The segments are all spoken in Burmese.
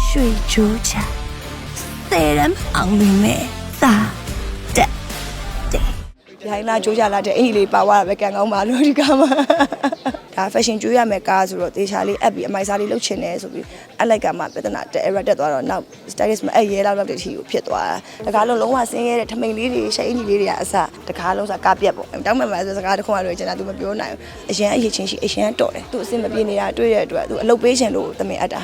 ရွှေချိုးချဆယ်ရမ်းအောင်နေမဲ့သာတက်တဲ့ရိုင်းလာကြိုးကြလာတဲ့အင်ကြီးလေးပါသွားတာပဲကံကောင်းပါလို့ဒီကမှာဒါ fashion ကျွေးရမယ်ကားဆိုတော့တေချာလေးအပ်ပြီးအမိုက်စားလေးလှုပ်ချင်တယ်ဆိုပြီးအလိုက်ကမှပြဿနာတက် error တက်သွားတော့နောက် stylist မအဲ့ရဲလောက်လောက်တဲ့အထိကိုဖြစ်သွားတာတကားလုံးလုံးဝဆင်းရဲတဲ့ထမိန်လေးတွေရှိုင်းအင်ကြီးလေးတွေကအစတကားလုံးစကားပြက်ပေါ့တောင်းမှန်မှဆိုစကားတစ်ခွန်းအလိုချင်တာ तू မပြောနိုင်ဘူးအရင်အရေးချင်းရှိအရင်တော်တယ်သူအစင်မပြေနေတာတွေ့ရတဲ့အတွက် तू အလုပ်ပေးချင်လို့တမင်အပ်တာ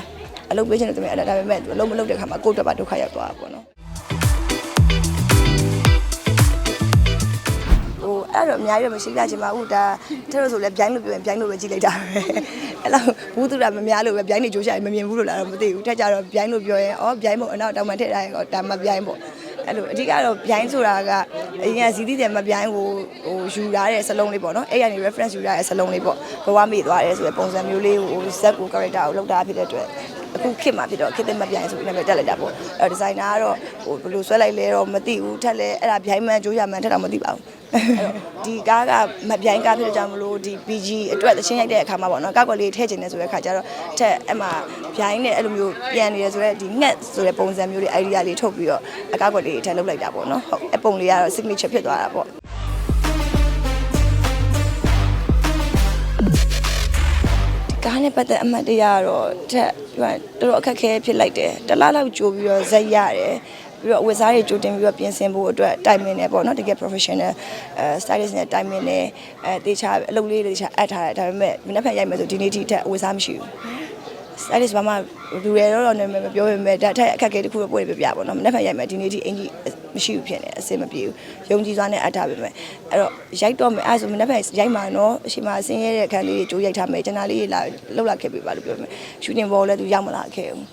အလုပ်ပေးချင်လို့တမင်အပ်တာဒါပေမဲ့ तू အလုပ်မလုပ်တဲ့ခါမှာကိုယ့်အတွက်ပါဒုက္ခရောက်သွားတာပေါ့နော်ဟိုအဲ့တော့အများကြီးတော့မရှိကြချင်ပါဘူးဒါတဲ့လို့ဆိုလဲဗျိုင်းလို့ပြောရင်ဗျိုင်းလို့ပဲကြည့်လိုက်တာပဲအဲ့လောက်ဘူးသူတာမများလို့ပဲဗျိုင်းနေကြိုးချရင်မမြင်ဘူးလို့လားတော့မသိဘူးထက်ကြတော့ဗျိုင်းလို့ပြောရင်ဩဗျိုင်းမို့အနောက်တောင်မှထည့်ထားရင်တော့ဒါမှဗျိုင်းပေါ့အဲ့လိုအဓိကတော့ဗျိုင်းဆိုတာကအရင်ကဇီတိတယ်မဗျိုင်းကိုဟိုယူလာတဲ့စလုံးလေးပေါ့နော်အဲ့ရနေ reference ယူလာတဲ့စလုံးလေးပေါ့ဘဝမေ့သွားတယ်ဆိုတဲ့ပုံစံမျိုးလေးကိုဇက်ကို character ကိုလောက်တာဖြစ်တဲ့အတွက် အခုခေတ်မှာဖြစ်တော့ခေတ်သက်မပြိုင်ဆိုပြီးနာမည်တက်လိုက်တာပေါ့အဲ့ဒီဇိုင်နာကတော့ဟိုဘယ်လိုဆွဲလိုက်လဲတော့မသိဘူးထက်လဲအဲ့ဒါဗျိုင်းမှန်ကြိုးရမှန်ထက်တော့မသိပါဘူးအဲ့တော့ဒီကားကမပြိုင်ကားဖြစ်တဲ့ကြောင့်မလို့ဒီ PG အတွက်သချင်းရိုက်တဲ့အခါမှာပေါ့နော်ကောက်ကွက်လေးထည့်ချင်တယ်ဆိုတဲ့အခါကျတော့ထက်အဲ့မှာဗျိုင်းနဲ့အဲ့လိုမျိုးပြန်နေရဆိုတော့ဒီငှက်ဆိုတဲ့ပုံစံမျိုးလေး idea လေးထုတ်ပြီးတော့အကောက်ကွက်လေးထည့်လုပ်လိုက်တာပေါ့နော်ဟုတ်အပုံလေးကတော့ signature ဖြစ်သွားတာပေါ့ကားနဲ့ပတ်သက်အမှတ်တရကတော့တက် ပြောရင်တော်တော်အခက်အခဲဖြစ်လိုက်တယ်တလားလောက်ကြိုးပြီးတော့ဇက်ရတယ်ပြီးတော့အဝတ်စားတွေကြိုတင်ပြီးတော့ပြင်ဆင်ဖို့အတွက်တိုင်မင်နေပေါ့နော်တကယ် professional အဲ stylist နဲ့တိုင်မင်နေအဲတေချာအလုပ်လေးတွေတေချာအပ်ထားတယ်ဒါပေမဲ့မနေ့ဖက်ရိုက်မယ်ဆိုဒီနေ့ထိတက်အဝတ်စားမရှိဘူး stylist ဘာမှလူတွေတော့တော့နေမပြောပေမဲ့ဒါထက်အခက်အခဲတစ်ခုတော့ပို့ပြပြပါတော့မနေ့ဖက်ရိုက်မယ်ဒီနေ့ထိအင်ကြီး မရှိဘူးဖြစ်နေအဆင်မပြေဘူးယုံကြည်စွာနဲ့အပ်ထားပေမဲ့အဲ့တော့ရိုက်တော့မယ်အဲ့ဒါဆိုမနေ့ဖက်ရိုက်မှာနော်အရှိမဆင်းရဲတဲ့အခန်းလေးတွေကြိုးရိုက်ထားမယ်ကျွန်တော်လေးလာလောက်လာခဲ့ပြပါလို့ပြောမယ် shooting ball လည်းသူရောက်မလာခဲ့ဘူး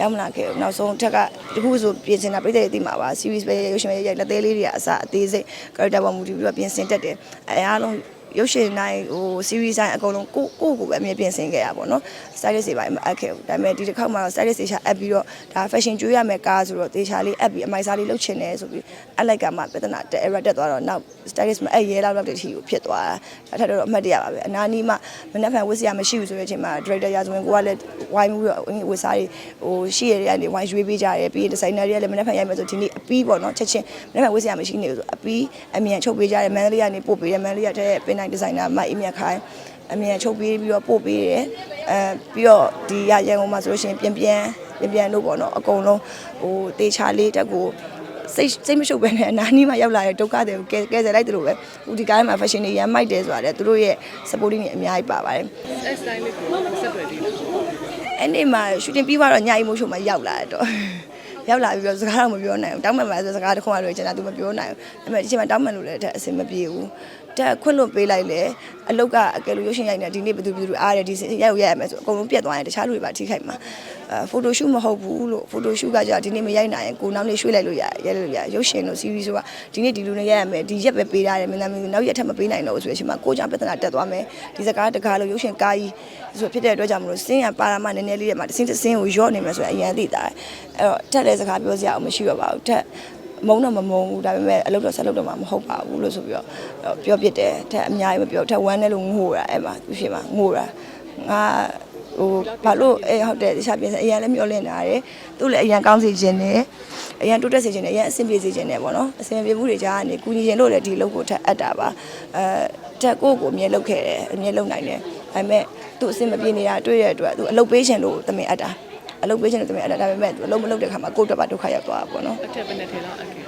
ရောက်မလာခဲ့ဘူးနောက်ဆုံးထက်ကတခုဆိုပြင်ဆင်တာပြည့်တဲ့သိမှာပါ series ပဲရုပ်ရှင်ပဲရိုက်လက်သေးလေးတွေကအစအသေးစိတ် character ပေါ်မူတည်ပြီးတော့ပြင်ဆင်တတ်တယ်အဲအားလုံး ရုပ်ရှင်တိုင်းဟို series တိုင်းအကုန်လုံးကိုကိုကိုပဲအမြဲပြင်ဆင်ခဲ့ရပါတော့ stylist တွေပါမအပ်ခဲ့ဘူးဒါပေမဲ့ဒီတစ်ခေါက်မှာတော့ stylist တွေရှာအပ်ပြီးတော့ဒါ fashion ကျွေးရမယ်ကားဆိုတော့တေချာလေးအပ်ပြီးအမိုက်စားလေးလှုပ်ချင်တယ်ဆိုပြီးအလိုက်ကမှပြဿနာတက် error တက်သွားတော့နောက် stylist မအပ်ရဲလောက်လောက်တဲ့အထိကိုဖြစ်သွားတာဒါထက်တော့အမှတ်တရပါပဲအနာနီးမှမနှက်ဖန်ဝစ်စရာမရှိဘူးဆိုတဲ့အချိန်မှာ director ရာဇဝင်ကိုကလည်းဝိုင်းပြီးတော့ဝစ်စားတွေဟိုရှိရတဲ့ကနေဝိုင်းရွေးပေးကြတယ်ပြီးရင် designer တွေကလည်းမနှက်ဖန်ရိုက်မယ်ဆိုဒီနေ့အပီးပေါ့နော်ချက်ချင်းမနှက်ဖန်ဝစ်စရာမရှိနေဘူးဆိုအပီးအမြန်ချုပ်ပေးကြတယ်မန်လေးကနေပို့ပေးတယ်မန်လေးကတဲ့ပင်တိုင်း designer မအီမြတ်ခိုင်အမြန်ချုပ်ပေးပြီးတော့ပို့ပေးတယ်အဲပြီးတော့ဒီရရန်ကုန်မှာဆိုလို့ရှိရင်ပြန်ပြန်ပြန်ပြန်လို့ပေါ့နော်အကုန်လုံးဟိုတေချာလေးတက်ကိုစိတ်စိတ်မရှုပ်ပဲနဲ့အနာနီးမှာရောက်လာတဲ့ဒုက္ခတွေကိုကဲကဲဆယ်လိုက်တယ်လို့ပဲဟိုဒီကားထဲမှာ fashion တွေရမ်းမိုက်တယ်ဆိုတာလေသူတို့ရဲ့ supporting တွေအများကြီးပါပါတယ်အဲ့ style လေးကိုဆက်တွေ့သေးတယ်အဲ့နေ့မှာ shooting ပြီးသွားတော့ညအိမ်မိုးရှိုမှာရောက်လာတော့ရောက်လာပြီးတော့စကားတော့မပြောနိုင်ဘူးတောင်းမှန်ပါဆိုစကားတစ်ခွန်းအလိုချင်တာ तू မပြောနိုင်ဘူးဒါပေမဲ့ဒီချိန်မှာတောင်းမှန်လို့လည်းတက်အဆင်မပြေဘူး တက်ခွင့်လွတ်ပေးလိုက်လေအလုတ်ကအကယ်လို့ရုပ်ရှင်ရိုက်နေဒီနေ့ဘယ်သူဘယ်သူအားတယ်ဒီရိုက်ရရမယ်ဆိုအကုန်လုံးပြတ်သွားရင်တခြားလူတွေပါထိခိုက်မှာအဲဖိုတိုရှူမဟုတ်ဘူးလို့ဖိုတိုရှူကကြာဒီနေ့မရိုက်နိုင်ရင်ကိုနောက်နေ့ရွှေ့လိုက်လို့ရရိုက်လို့ရရုပ်ရှင်လို့ series ဆိုတာဒီနေ့ဒီလူနဲ့ရိုက်ရမယ်ဒီရက်ပဲပေးရတယ်မင်းသားမင်းနောက်ရက်ထပ်မပေးနိုင်တော့ဘူးဆိုတဲ့အချိန်မှာကိုကြောင့်ပြဿနာတက်သွားမယ်ဒီစကားတကားလို့ရုပ်ရှင်ကားကြီးဆိုဖြစ်တဲ့အတွက်ကြောင့်မလို့စင်းရပါရမနည်းနည်းလေးတွေမှာတစ်စင်းတစ်စင်းကိုရော့နေမယ်ဆိုရင်အရင်သိတာအဲ့တော့ထက်တဲ့စကားပြောစရာမရှိတော့ပါဘူးထက် မုံတော့မမုံဘူးဒါပေမဲ့အလုပ်တော့ဆက်လုပ်တော့မှမဟုတ်ပါဘူးလို့ဆိုပြီးတော့ပြောပြစ်တယ်ထက်အများကြီးမပြောထက်ဝမ်းနဲ့လို့ငိုတာအဲ့မှာသူဖြစ်မှာငိုတာငါဟိုဘာလို့အဲဟုတ်တယ်တခြားပြင်စအရင်လည်းမျောလင့်တာတယ်သူ့လည်းအရင်ကောင်းစီခြင်းတယ်အရင်တိုးတက်စေခြင်းတယ်အရင်အဆင်ပြေစေခြင်းတယ်ပေါ့နော်အဆင်ပြေမှုတွေကြားကနေကူညီခြင်းလို့လည်းဒီလုပ်ကိုထက်အပ်တာပါအဲတက်ကိုကိုအမြဲလုပ်ခဲ့တယ်အမြဲလုပ်နိုင်တယ်ဒါပေမဲ့သူအဆင်မပြေနေတာတွေ့ရတဲ့အတွက်သူအလုပ်ပေးခြင်းလို့တမင်အပ်တာ အလုပ်ပေးခြင်းလို့တမင်အပ်တာဒါပေမဲ့သူအလုပ်မလုပ်တဲ့ခါမှာကိုယ့်အတွက်ပါဒုက္ခရောက်သွားတာပေါ့နော်အထက်ပဲနဲ့ထဲတော့အကေ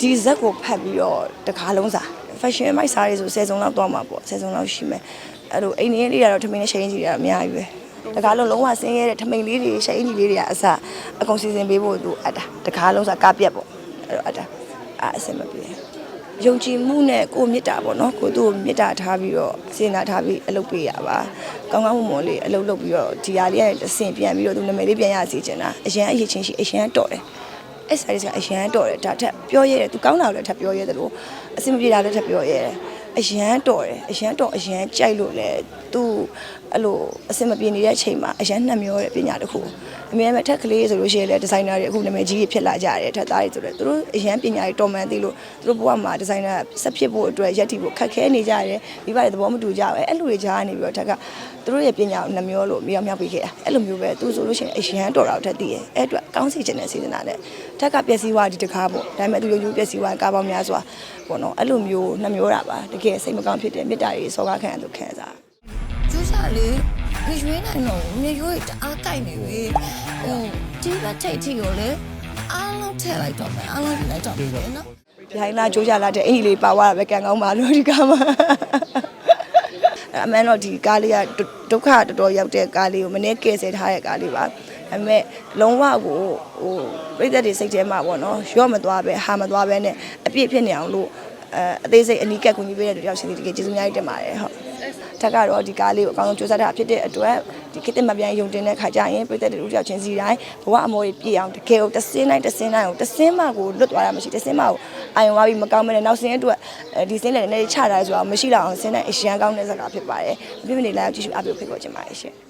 ဒီဇက်ကိုဖတ်ပြီးတော့တကားလုံးစား fashion မိုက်စားရေးဆို10စုံလောက်သွားမှာပေါ့10စုံလောက်ရှိမယ်အဲ့လိုအိမ်နေလေးကတော့ထမင်းနဲ့ရှိန်ကြီးတွေကတော့အများကြီးပဲတကားလုံးလုံးဝဆင်းရဲတဲ့ထမင်းလေးတွေရှိန်ကြီးလေးတွေကအစအကုန်စီစဉ်ပေးဖို့သူအပ်တာတကားလုံးစားကပြက်ပေါ့အဲ့တော့အပ်တာအဲ့အဆင်မပြေ ယုံကြည်မှုနဲ့ကိုမေတ္တာပေါ့နော်ကိုသူ့ကိုမေတ္တာထားပြီးတော့စေနာထားပြီးအလုပ်ပေးရပါကောင်းကောင်းမွန်မွန်လေးအလုပ်လုပ်ပြီးတော့ဒီဟာလေးကအဆင်ပြန်ပြီးတော့သူနာမည်လေးပြန်ရစီချင်တာအရန်အရေးချင်းရှိအရန်တော်တယ်အဲ့ size ကအရန်တော်တယ်ဒါထက်ပြောရဲတယ်သူကောင်းတာကိုလည်းထပ်ပြောရဲတယ်လို့အဆင်မပြေတာလည်းထပ်ပြောရဲတယ် အရန်တော်တယ်အရန်တော်အရန်ကြိုက်လို့လေသူအဲ့လိုအဆင်မပြေနေတဲ့အချိန်မှာအရန်နှံ့မျောတဲ့ပညာတစ်ခုအမြဲတမ်းထက်ကလေးဆိုလို့ရှိရင်လည်းဒီဇိုင်နာတွေအခုနာမည်ကြီးတွေဖြစ်လာကြတယ်ထက်သားတွေဆိုတော့သူတို့အရန်ပညာတွေတော်မှန်သေးလို့သူတို့ဘဝမှာဒီဇိုင်နာဆက်ဖြစ်ဖို့အတွက်ရက်တီဖို့ခက်ခဲနေကြတယ်မိဘတွေသဘောမတူကြဘူးအဲ့လိုတွေကြားနေပြီးတော့ထက်ကသူတို့ရဲ့ပညာကိုနှမျောလို့မြောက်မြောက်ပေးခဲ့တာအဲ့လိုမျိုးပဲသူဆိုလို့ရှိရင်အရန်တော်တာကိုထက်တည်ရဲ့အဲ့အတွက် ကောင်းစီခြင်းနဲ့စေတနာနဲ့ထက်ကပျက်စီးသွားဒီတကားပေါ့ဒါပေမဲ့သူရိုးရိုးပျက်စီးသွားကားပေါင်းများစွာပေါ့နော်အဲ့လိုမျိုးနှမျောတာပါတကယ်စိတ်မကောင်းဖြစ်တယ်မေတ္တာတွေစောကားခံရလို့ခံစားကျူးစားလေမရွေးနိုင်တော့ဘူးမြေရွေးတအားကြိုက်နေပြီဟိုဒီဘက်ထိတ်ထိကိုလေအားလုံးထည့်လိုက်တော့မယ်အားလုံးထည့်လိုက်တော့မယ်နော်ရိုင်းလာကြိုးကြလာတဲ့အင်ကြီးလေးပါသွားတာပဲကံကောင်းပါလို့ဒီကားမှာ အမှန်တော့ဒီကားလေးကဒုက္ခတော်တော်ရောက်တဲ့ကားလေးကိုမနေ့ကယ်ဆယ်ထားတဲ့ကားလေးပါအမေလုံးဝကိုဟိုပြိသက်တွေစိတ်ထဲမှာပေါ့နော်ရော့မသွားပဲဟာမသွားပဲနဲ့အပြည့်ဖြစ်နေအောင်လို့အဲအသေးစိတ်အနီးကပ်ကူညီပေးတဲ့လူတယောက်ရှိသေးတယ်တကယ်ကျေးဇူးအများကြီးတင်ပါတယ်ဟုတ်ထက်ကတော့ဒီကားလေးကိုအကောင်းဆုံးစူးစမ်းတာဖြစ်တဲ့အတွက်ဒီခေတ်သစ်မပြန်ယုံတင်တဲ့ခါကျရင်ပြိသက်တွေလူတယောက်ချင်းစီတိုင်းဘဝအမောတွေပြည့်အောင်တကယ်ကိုတစင်းတိုင်းတစင်းတိုင်းကိုတစင်းမကိုလွတ်သွားတာမရှိတစင်းမကို အာယုံသွားပြီးမကောင်းမနဲ့နောက်စင်းအတွက်အဲဒီစင်းလည်းနည်းနည်းချတာဆိုတာမရှိတော့အောင်စင်းတိုင်းအရန်ကောင်းတဲ့ဇာတ်ကားဖြစ်ပါတယ်။ပြည့်ပြည့်နေလာကြည့်ရှုအပ်ပြီးဖိတ်ခေါ်ချင်ပါတယ်ရှင်။